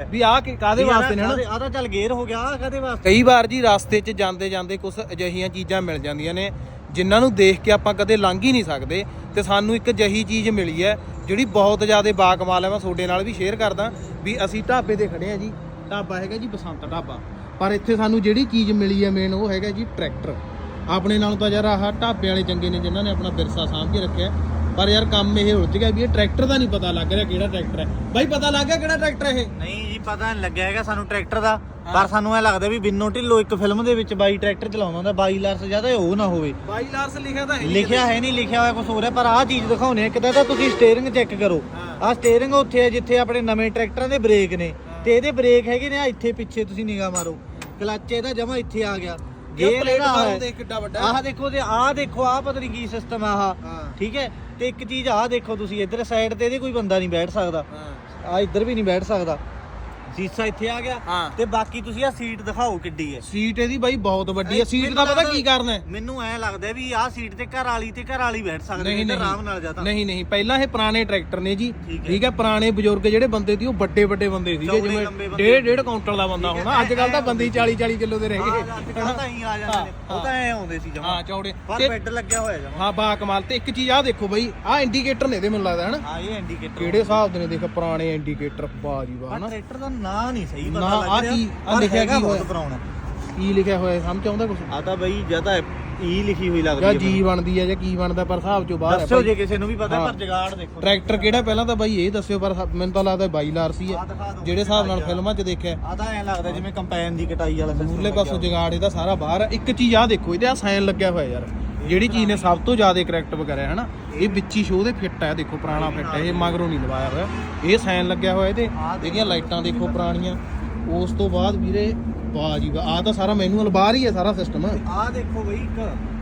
ਵੀ ਆਹ ਕਿ ਕਾਦੇ ਵਾਸਤੇ ਨੇ ਹਨਾ ਆ ਤਾਂ ਚੱਲ ਗੇਅਰ ਹੋ ਗਿਆ ਕਾਹਦੇ ਵਾਸਤੇ? ਕਈ ਵਾਰ ਜੀ ਰਸਤੇ 'ਚ ਜਾਂਦੇ ਜਾਂਦੇ ਕੁਝ ਅਜਿਹੀਆਂ ਚੀਜ਼ਾਂ ਮਿਲ ਜਾਂਦੀਆਂ ਨੇ ਜਿਨ੍ਹਾਂ ਨੂੰ ਦੇਖ ਕੇ ਆਪਾਂ ਕਦੇ ਲੰਘ ਹੀ ਨਹੀਂ ਸਕਦੇ ਤੇ ਸਾਨੂੰ ਇੱਕ ਅਜਿਹੀ ਚੀਜ਼ ਮਿਲੀ ਹੈ ਜਿਹੜੀ ਬਹੁਤ ਜ਼ਿਆਦਾ ਬਾਕਮਾਲ ਹੈ। ਮੈਂ ਤੁਹਾਡੇ ਨਾਲ ਵੀ ਸ਼ੇਅਰ ਕਰਦਾ ਵੀ ਅਸੀਂ ਢਾਬੇ ਤੇ ਖੜੇ ਆ ਜੀ। ਢਾਬਾ ਹੈਗਾ ਜੀ ਬਸੰਤ ਢਾਬਾ। ਪਰ ਇੱਥੇ ਸਾਨੂੰ ਜਿਹੜੀ ਚੀਜ਼ ਮਿਲੀ ਹੈ ਮੇਨ ਉਹ ਹੈਗਾ ਜੀ ਟਰੈਕਟਰ ਆਪਣੇ ਨਾਲੋਂ ਤਾਂ ਯਾਰ ਆਹ ਢਾਬੇ ਵਾਲੇ ਚੰਗੇ ਨੇ ਜਿਨ੍ਹਾਂ ਨੇ ਆਪਣਾ ਵਿਰਸਾ ਸਾਂਭ ਕੇ ਰੱਖਿਆ। ਪਰ ਯਾਰ ਕੰਮ ਇਹ ਉਲਝ ਗਿਆ ਵੀ ਇਹ ਟਰੈਕਟਰ ਦਾ ਨਹੀਂ ਪਤਾ ਲੱਗ ਰਿਹਾ ਕਿਹੜਾ ਟਰੈਕਟਰ ਹੈ। ਬਾਈ ਪਤਾ ਲੱਗ ਗਿਆ ਕਿਹੜਾ ਟਰੈਕਟਰ ਇਹ? ਨਹੀਂ ਜੀ ਪਤਾ ਨਹੀਂ ਲੱਗਿਆ ਹੈਗਾ ਸਾਨੂੰ ਟਰੈਕਟਰ ਦਾ। ਪਰ ਸਾਨੂੰ ਐ ਲੱਗਦਾ ਵੀ ਬਿੰਨੋ ਢਿੱਲੋਂ ਇੱਕ ਫਿਲਮ ਦੇ ਵਿੱਚ ਬਾਈ ਟਰੈਕਟਰ ਚਲਾਉਂਦਾ ਹੁੰਦਾ ਬਾਈ ਲਾਰਸ ਜ਼ਿਆਦਾ ਉਹ ਨਾ ਹੋਵੇ। ਬਾਈ ਲਾਰਸ ਲਿਖਿਆ ਤਾਂ ਹੈ ਨਹੀਂ ਲਿਖਿਆ ਹੈ ਨਹੀਂ ਲਿਖਿਆ ਹੋਇਆ ਕੁਝ ਹੋਰ ਹੈ ਪਰ ਆਹ ਚੀਜ਼ ਦਿਖਾਉਣੇ ਇੱਕ ਤਾਂ ਤੁਸੀਂ ਸਟੀਅਰਿੰਗ ਚੈੱਕ ਕਰੋ। ਆਹ ਸਟੀਅਰਿੰਗ ਉੱਥੇ ਹੈ ਜਿੱਥੇ ਆਪਣੇ ਨਵੇਂ ਟਰੈਕਟਰਾਂ ਦੇ ਬ੍ਰੇਕ ਨੇ। ਤੇ ਇਹਦੇ ਬ੍ਰੇਕ ਹੈਗੇ ਨੇ ਆਹ ਇੱਥੇ ਪਿੱਛੇ ਤੁਸੀਂ ਨਿਗਾਹ ਮਾਰੋ। ਕਲੱਚ ਇਹਦਾ ਜਮਾ ਇੱਥੇ ਆ ਗਿਆ। ਆਹ। ਦੇਖ ਕਿੱਡਾ ਵੱਡਾ ਆਹ ਦੇਖੋ ਤੇ ਆਹ ਦੇਖੋ ਆਹ ਪਤਾ ਨਹੀਂ ਕੀ ਸਿਸਟਮ ਆ ਆਹ। ਹਾਂ। ਠੀਕ ਹੈ? ਤੇ ਇੱਕ ਚੀਜ਼ ਆਹ ਦੇਖੋ ਤੁਸੀਂ ਇੱਧਰ ਸਾਈਡ ਤੇ ਇਹਦੇ ਕੋਈ ਬੰਦਾ ਨਹੀਂ ਬੈਠ ਸਕਦਾ। ਹਾਂ। ਆ ਇੱਧਰ ਵੀ ਨਹੀਂ ਬੈਠ ਸਕਦਾ। ਸੀਸਾ ਇੱਥੇ ਆ ਗਿਆ ਹਾਂ। ਤੇ ਬਾਕੀ ਤੁਸੀਂ ਆ ਸੀਟ ਦਿਖਾਓ ਕਿੱਡੀ ਹੈ। ਸੀਟ ਇਹਦੀ ਬਾਈ ਬਹੁਤ ਵੱਡੀ ਹੈ। ਸੀਟ ਦਾ ਪਤਾ ਕੀ ਕਰਨਾ ਹੈ? ਮੈਨੂੰ ਐ ਲੱਗਦਾ ਵੀ ਆਹ ਸੀਟ ਤੇ ਘਰ ਵਾਲੀ ਤੇ ਘਰ ਵਾਲੀ ਬੈਠ ਸਕਦੇ ਨੇ ਤੇ। ਆਰਾਮ ਨਾਲ ਜਾਂਦਾ ਨਹੀਂ ਨਹੀਂ। ਪਹਿਲਾਂ ਇਹ ਪੁਰਾਣੇ ਟਰੈਕਟਰ ਨੇ ਜੀ। ਠੀਕ ਹੈ। ਠੀਕ ਹੈ ਪੁਰਾਣੇ ਬਜ਼ੁਰਗ ਜਿਹੜੇ ਬੰਦੇ ਸੀ ਉਹ ਵੱਡੇ ਵੱਡੇ ਬੰਦੇ ਸੀਗੇ ਚੌੜੇ ਜਿਵੇਂ ਲੰਬੇ ਬੰਦੇ। ਡੇਢ ਡੇਢ ਕਾਉਂਟਰ ਦਾ ਬੰਦਾ ਹੋਣਾ। ਅੱਜ ਕੱਲ ਤਾਂ ਬੰਦੇ 40 40 ਕਿਲੋ ਦੇ ਰਹਿ ਗਏ। ਅੱਜ ਕੱਲ੍ਹ ਤਾਂ ਹੀ ਆ ਜਾਂਦੇ ਨੇ। ਉਹ ਤਾਂ ਐ ਆਉਂਦੇ ਸੀ ਜਮਾ। ਹਾਂ ਚੌੜੇ। ਪਰ ਤੇ ਬੈੱਡ ਲੱਗਿਆ ਹੋਇਆ ਜਮਾ। ਹਾਂ ਬਾ ਕਮਾਲ। ਤੇ ਇੱਕ ਚੀਜ਼ ਆਹ ਦੇਖੋ ਬਾਈ ਆਹ ਇੰਡੀਕੇਟਰ ਨੇ ਇਹਦੇ ਮੈਨੂੰ ਲੱਗਦਾ ਹਨਾ? ਹਾਂ ਇਹ ਇੰਡੀਕੇਟਰ ਕਿਹੜੇ ਹਿਸਾਬ ਦੇ ਨੇ ਦੇਖ ਪੁਰਾਣੇ ਇੰਡੀਕੇਟਰ ਵਾਹ ਜੀ ਵਾਹ ਹਨਾ? ਟਰੈਕਟਰ ਦਾ ਨਾਂ ਨਹੀਂ ਸਹੀ ਪਤਾ ਨਾਂ, ਲੱਗ ਆਹ ਰਿਹਾ ਕੀ- ਆਹ ਪਰ ਲਿਖਿਆ ਹੈਗਾ ਕੀ ਬਹੁਤ ਹੋਇਆ? ਪੁਰਾਣਾ। ਕੀ ਲਿਖਿਆ ਹੋਇਆ ਹੈ? ਸਮਝ ਆਉਂਦਾ ਕੁਝ ਆ ਤਾਂ ਬਈ ਜਾਂ ਤਾਂ ਈ ਲਿਖੀ ਹੋਈ ਲੱਗਦੀ ਜਾਂ ਹੈ ਜੀ ਬਣਦੀ ਹੈ ਜਾਂ ਕੀ ਬਣਦਾ ਪਰ ਹਿਸਾਬ ਚੋਂ ਬਾਹਰ ਹੈ। ਦੱਸਿਓ ਬਾਈ। ਜੇ ਕਿਸੇ ਨੂੰ ਵੀ ਪਤਾ ਹਾਂ। ਪਰ ਜਗਾੜ ਦੇਖੋ। ਟਰੈਕਟਰ ਕਿਹੜਾ ਪਹਿਲਾਂ ਤਾਂ ਬਾਈ ਇਹ ਦੱਸਿਓ ਪਰ ਸ- ਮੈਨੂੰ ਤਾਂ ਲੱਗਦਾ ਬਾਈ ਲਾਰਸੀ ਹੈ। ਆਹ ਦਿਖਾ ਦਿਓ। ਜਿਹੜੇ ਹਿਸਾਬ ਨਾਲ ਫਿਲਮਾਂ 'ਚ ਦੇਖਿਆ। ਆ ਤਾਂ ਐ ਲੱਗਦਾ ਜਿਵੇਂ ਕੰਪੈਨ ਦੀ ਕਟਾਈ ਵਾਲਾ system ਮੂਰਲੇ ਲੱਗਿਆ ਪਾਸੋਂ ਜਗਾੜ ਇਹਦਾ ਸਾਰਾ ਬਾਹਰ ਹੈ। ਇੱਕ ਚੀਜ਼ ਆ ਦੇਖੋ ਇਹਦੇ ਆ ਸਾਈਨ ਲੱਗਿਆ ਹੋਇਆ ਯਾਰ। ਜਿਹੜੀ ਚੀਜ਼ ਨੇ ਸਭ ਤੋਂ ਜ਼ਿਆਦਾ ਕਰੈਕਟ ਵਗੈਰਾ ਹੈ ਨਾ ਇਹ ਵਿੱਚ ਹੀ ਸ਼ੋਅ ਦੇ ਫਿੱਟ ਹੈ ਦੇਖੋ, ਪੁਰਾਣਾ ਫਿੱਟ ਹੈ ਇਹ ਮਗਰੋਂ ਨਹੀਂ ਲਵਾਇਆ ਹੋਇਆ। ਇਹ ਸਾਈਨ ਲੱਗਿਆ ਹੋਇਆ ਇਹਦੇ, ਇਹਦੀਆਂ ਲਾਈਟਾਂ ਦੇਖੋ ਪੁਰਾਣੀਆਂ। ਉਸ ਤੋਂ ਬਾਅਦ ਵੀਰੇ ਵਾਹ ਜੀ ਵਾਹ ਆ ਤਾਂ ਸਾਰਾ ਮੈਨੂਅਲ ਬਾਹਰ ਹੀ ਹੈ ਸਾਰਾ ਸਿਸਟਮ ਆਹ ਦੇਖੋ ਬਈ ਇੱਕ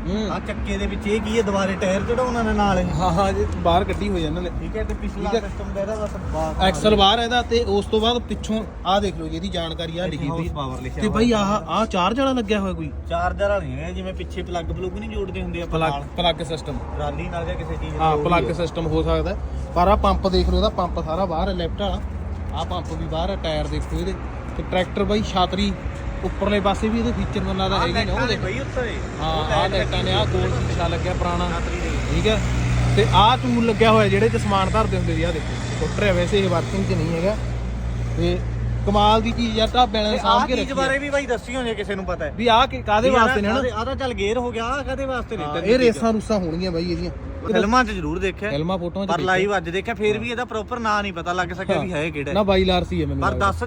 ਹੂੰ। ਆ ਚੱਕੇ ਦੇ ਵਿੱਚ ਇਹ ਕੀ ਹੈ ਦੁਬਾਰੇ ਟਾਇਰ ਚੜਾਉਣਾ ਨੇ ਨਾਲ ਇਹ। ਹਾਂ ਹਾਂ ਜੀ ਬਾਹਰ ਕੱਢੀ ਹੋਈ ਹੈ ਇਹਨਾਂ ਨੇ। ਠੀਕ ਹੈ ਤੇ ਪਿਛਲਾ ਠੀਕ ਹੈ। ਸਿਸਟਮ ਦਾ ਇਹਦਾ ਬਸ ਬਾਹਰ ਐਕਸਲ ਬਾਹਰ ਇਹਦਾ ਤੇ ਉਸ ਤੋਂ ਬਾਅਦ ਪਿੱਛੋਂ ਆ ਦੇਖ ਲਓ ਜੀ ਇਹਦੀ ਜਾਣਕਾਰੀ ਆ ਲਿਖੀ ਹੋਈ ਪਾਵਰ ਲਿਖਿਆ ਤੇ ਬਾਈ ਆਹ ਆ ਚਾਰਜ ਵਾਲਾ ਲੱਗਿਆ ਹੋਇਆ ਕੋਈ? ਚਾਰਜਰ ਵਾਲੀ ਹੈ ਜਿਵੇਂ ਪਿੱਛੇ ਪਲੱਗ ਪਲੁੱਗ ਨਹੀਂ ਜੋੜਦੇ ਹੁੰਦੇ ਆਪਾਂ ਪਲੱਗ ਨਾਲ। ਪਲੱਗ ਸਿਸਟਮ ਰਾਲੀ ਨਾਲ ਜਾਂ ਕਿਸੇ ਚੀਜ਼ ਨਾਲ ਹਾਂ ਪਲੱਗ। ਸਿਸਟਮ ਹੋ ਸਕਦਾ ਹੈ। ਪਰ ਆ ਪੰਪ ਦੇਖ ਲਓ ਇਹਦਾ ਪੰਪ ਸਾਰਾ ਬਾਹਰ ਹੈ ਲੈਫਟ ਵਾਲਾ। ਆ ਪੰਪ ਵੀ ਬਾਹਰ ਹੈ ਟਾਇਰ ਦੇਖੋ ਇਹਦੇ। ਤੇ ਟਰੈਕਟਰ ਬਾਈ ਛਾਤਰੀ ਉੱਪਰਲੇ ਪਾਸੇ ਵੀ ਇਹਦੇ ਫੀਚਰ ਮੈਨੂੰ ਲੱਗਦਾ ਹੈਗੇ ਨੇ ਉਹ ਦੇਖ। ਬਈ ਉੱਤੇ ਹਾਂ ਆ ਲਾਈਟਾਂ ਨੇ ਆ ਗੋਲ ਸ਼ੀਸ਼ਾ ਲੱਗਿਆ ਪੁਰਾਣਾ। ਠੀਕ ਹੈ? ਤੇ ਆਹ ਟੂਲ ਲੱਗਿਆ ਹੋਇਆ ਜਿਹੜੇ ਚ ਸਮਾਨ ਧਰਦੇ ਹੁੰਦੇ ਸੀ ਆ ਦੇਖੋ। ਟੁੱਟ ਰਿਹਾ ਵੈਸੇ ਇਹ ਵਰਕਿੰਗ 'ਚ ਨਹੀਂ ਹੈਗਾ। ਤੇ ਕਮਾਲ ਦੀ ਚੀਜ਼ ਨੇ ਤੇ ਸਾਂਭ ਆਹ ਕੇ ਚੀਜ਼ ਰੱਖੀ ਬਾਰੇ ਹੈ। ਵੀ ਬਾਈ ਦੱਸਿਓ ਜੇ ਕਿਸੇ ਨੂੰ ਪਤਾ ਹੈ। ਵੀ ਆਹ ਕਿ ਕਾਦੇ ਵਾਸਤੇ ਨੇ ਹਨਾ ਆ ਤਾਂ ਚੱਲ ਗੇਅਰ ਹੋ ਗਿਆ ਕਾਦੇ ਵਾਸਤੇ ਨਹੀਂ ਇਹ ਰੇਸਾਂ ਰੂਸਾਂ ਹੋਣਗੀਆਂ ਬਾਈ ਇਹਦੀਆਂ। ਫਿਲਮਾਂ 'ਚ ਜ਼ਰੂਰ ਦੇਖਿਆ। ਫਿਲਮਾਂ ਫੋਟੋਆਂ ਚ ਪਰ। ਲਾਈਵ ਅੱਜ ਦੇਖਿਆ ਫੇਰ ਵੀ ਇਹਦਾ ਪ੍ਰੋਪਰ ਨਾਂ ਨਹੀਂ ਪਤਾ ਲੱਗ ਸਕਿਆ ਵੀ ਹੈ ਕਿਹੜਾ ਨਾ ਬਾਈ ਲਾਰਸੀ ਹੈ ਮੈਨੂੰ ਪਰ। ਦੱਸ